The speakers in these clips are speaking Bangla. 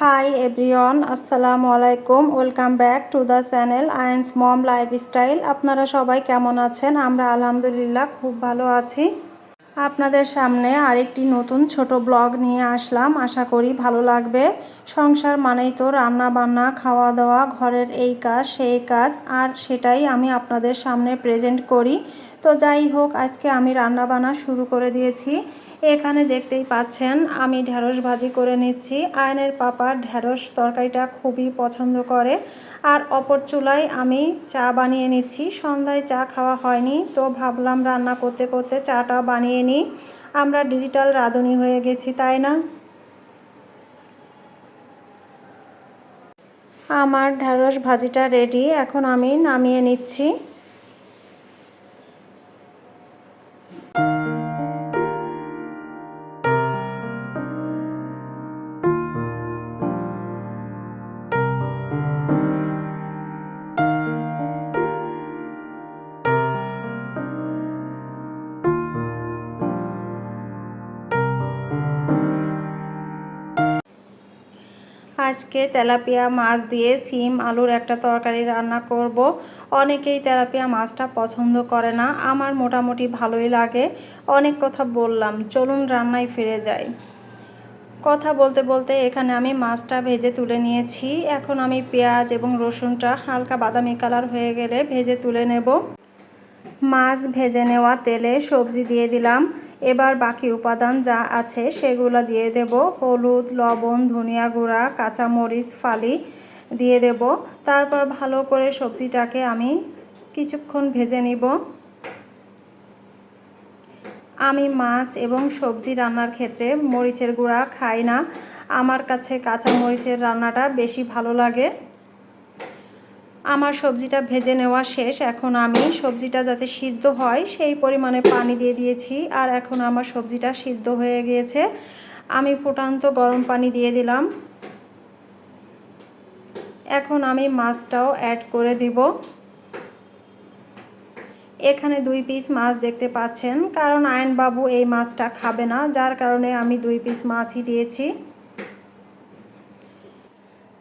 হাই এভরিওয়ান আসসালামু আলাইকুম welcome back to the channel আয়েন্স mom lifestyle আপনারা সবাই কেমন আছেন? আমরা আলহামদুলিল্লাহ খুব ভালো আছি। আপনাদের সামনে আরেকটি নতুন ছোট ব্লগ নিয়ে আসলাম। আশা করি ভালো লাগবে। সংসার মানেই তো রান্না বান্না খাওয়া দাওয়া ঘরের এই কাজ, সেই কাজ, আর সেটাই আমি আপনাদের সামনে প্রেজেন্ট করি। তো যাই হোক, আজকে আমি রান্না বান্না শুরু করে দিয়েছি। এখানে দেখতেই পাচ্ছেন, আমি ঢ্যাঁড়স ভাজি করে নিচ্ছি। আয়নের পাপা ঢ্যাঁড়স তরকারিটা খুবই পছন্দ করে। আর অপর চুলায় আমি চা বানিয়ে নিচ্ছি। সন্ধ্যায় চা খাওয়া হয়নি, তো ভাবলাম রান্না করতে করতে চাটা বানিয়ে নিই আমরা ডিজিটাল রাঁধুনি হয়ে গেছি, তাই না? আমার ঢ্যাঁড়স ভাজিটা রেডি এখন আমি নামিয়ে নিচ্ছি। আজকে তেলাপিয়া মাছ দিয়ে সিম, আলুর একটা তরকারি রান্না করব। অনেকেই তেলাপিয়া মাছটা পছন্দ করে না। আমার মোটামুটি ভালোই লাগে। অনেক কথা বললাম। চলুন রান্নায় ফিরে যাই। কথা বলতে বলতে এখানে আমি মাছটা ভেজে তুলে নিয়েছি। এখন আমি পেঁয়াজ এবং রসুনটা হালকা বাদামি কালার হয়ে গেলে ভেজে তুলে নেব। মাছ ভেজে নেওয়া তেলে সবজি দিয়ে দিলাম। এবার বাকি উপাদান যা আছে সেগুলো দিয়ে দেব। হলুদ, লবণ, ধনিয়া গুঁড়া, কাঁচামরিচ, ফালি দিয়ে দেব। তারপর ভালো করে সবজিটাকে আমি কিছুক্ষণ ভেজে নিব। আমি মাছ এবং সবজি রান্নার ক্ষেত্রে মরিচের গুঁড়া খাই না। আমার কাছে কাঁচা মরিচের রান্নাটা বেশি ভালো লাগে। আমার সবজিটা ভেজে নেওয়া শেষ। এখন আমি সবজিটা যাতে সিদ্ধ হয়, সেই পরিমাণে পানি দিয়ে দিয়েছি আর এখন আমার সবজিটা সিদ্ধ হয়ে গিয়েছে। আমি ফুটান্ত গরম পানি দিয়ে দিলাম। এখন আমি মাছটাও অ্যাড করে দিব। এখানে দুই পিস মাছ দেখতে পাচ্ছেন, কারণ আয়নবাবু এই মাছটা খাবে না, যার কারণে আমি দুই পিস মাছই দিয়েছি।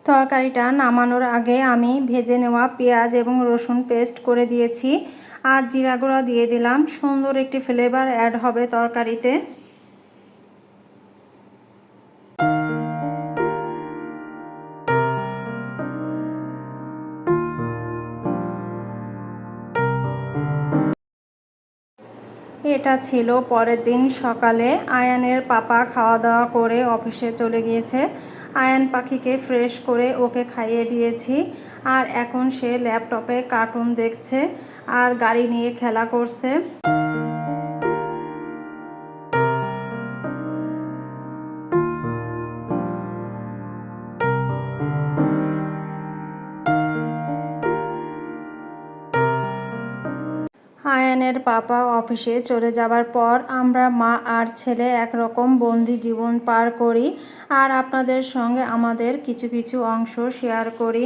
তরকারিটা নামানোর আগে আমি ভেজে নেওয়া পেঁয়াজ এবং রসুন পেস্ট করে দিয়েছি আর জিরা গুঁড়া দিয়ে দিলাম। সুন্দর একটি ফ্লেভার অ্যাড হবে তরকারিতে। এটা ছিল পরের দিন সকালে। আয়ানের পাপা খাওয়া দাওয়া করে অফিসে চলে গিয়েছে। আয়ান পাখিকে ফ্রেশ করে ওকে খাইয়ে দিয়েছি। আর এখন সে ল্যাপটপে কার্টুন দেখছে আর গাড়ি নিয়ে খেলা করছে। আয়ানের পাপা অফিসে চলে যাবার পর আমরা মা আর ছেলে একরকম বন্দি জীবন পার করি আর আপনাদের সঙ্গে আমাদের কিছু কিছু অংশ শেয়ার করি।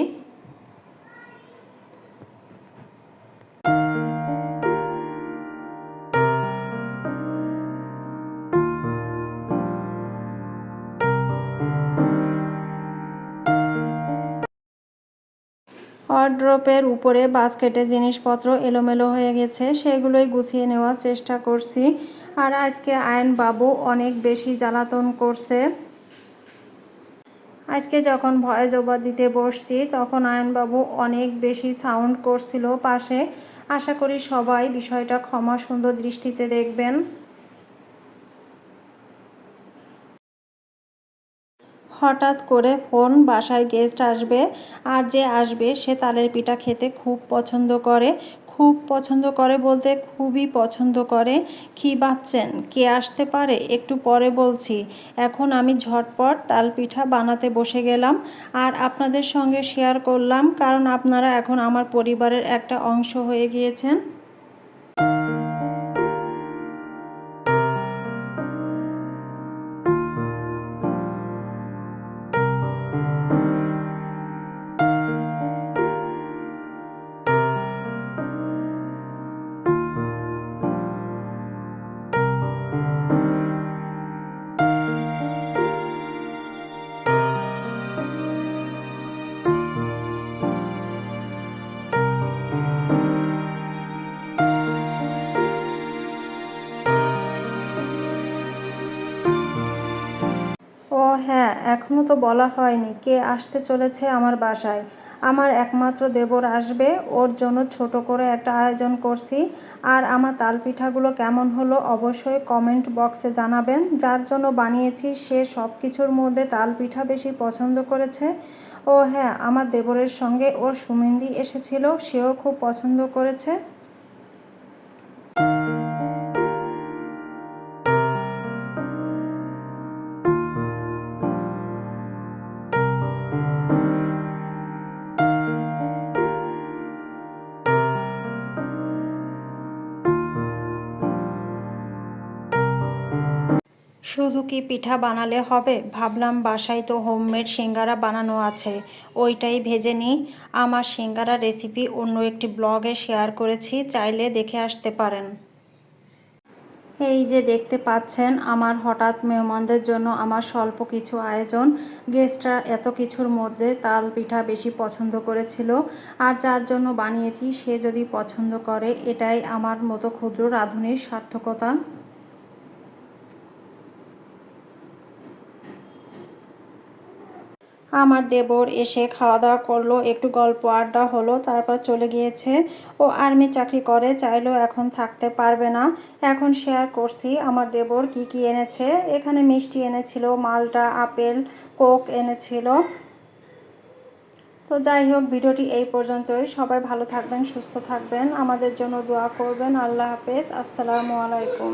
ওয়ার্ড্রপের উপরে বাস্কেটে জিনিসপত্র এলোমেলো হয়ে গেছে, সেগুলোই গুছিয়ে নেওয়ার চেষ্টা করছি। আর আজকে আয়ন বাবু অনেক বেশি জ্বালাতন করছে। আজকে যখন ভয়েস ওভার দিতে বসছি, তখন আয়নবাবু অনেক বেশি সাউন্ড করছিল পাশে। আশা করি সবাই বিষয়টা ক্ষমা সুন্দর দৃষ্টিতে দেখবেন। হঠাৎ করে ফোন বাসায় গেস্ট আসবে আর যে আসবে সে তালের পিঠা খেতে খুব পছন্দ করে, খুব পছন্দ করে বলতে খুবই পছন্দ করে। কি ভাবছেন? কে আসতে পারে? একটু পরে বলছি। এখন আমি ঝটপট তাল পিঠা বানাতে বসে গেলাম আর আপনাদের সঙ্গে শেয়ার করলাম কারণ আপনারা এখন আমার পরিবারের একটা অংশ হয়ে গিয়েছেন। হ্যাঁ এখনও তো বলা হয়নি কে আসতে চলেছে আমার বাসায়। আমার একমাত্র দেবর আসবে, ওর জন্য ছোট করে একটা আয়োজন করছি। আর আমার তালপিঠাগুলো কেমন হলো অবশ্যই কমেন্ট বক্সে জানাবেন। যার জন্য বানিয়েছি সে সব কিছুর মধ্যে তালপিঠা বেশি পছন্দ করেছে। ও হ্যাঁ আমার দেবরের সঙ্গে ওর সুমেন্দি এসেছিল, সেও খুব পছন্দ করেছে। শুধু কি পিঠা বানালে হবে? ভাবলাম বাসায় তো হোমমেড সিঙ্গারা বানানো আছে। ওইটাই ভেজে নিই। আমার সিঙ্গারা রেসিপি অন্য একটি ব্লগে শেয়ার করেছি, চাইলে দেখে আসতে পারেন। এই যে দেখতে পাচ্ছেন, আমার হঠাৎ মেহমানদের জন্য আমার স্বল্প কিছু আয়োজন। গেস্টরা এত কিছুর মধ্যে তাল পিঠা বেশি পছন্দ করেছিল। আর যার জন্য বানিয়েছি, সে যদি পছন্দ করে, এটাই আমার মতো ক্ষুদ্র রাঁধুনির সার্থকতা। আমার দেবর এসে খাওয়া দাওয়া করল, একটু গল্প আড্ডা হলো, তারপর চলে গিয়েছে। ও আর্মি চাকরি করে, চাইলেও এখন থাকতে পারবে না। এখন শেয়ার করছি আমার দেবর কি কি এনেছে। এখানে মিষ্টি এনেছিল, মালটা, আপেল, কোক এনেছিল। তো যাই হোক, ভিডিওটি এই পর্যন্তই। সবাই ভালো থাকবেন, সুস্থ থাকবেন। আমাদের জন্য দোয়া করবেন। আল্লাহ হাফেজ। আসসালামু আলাইকুম।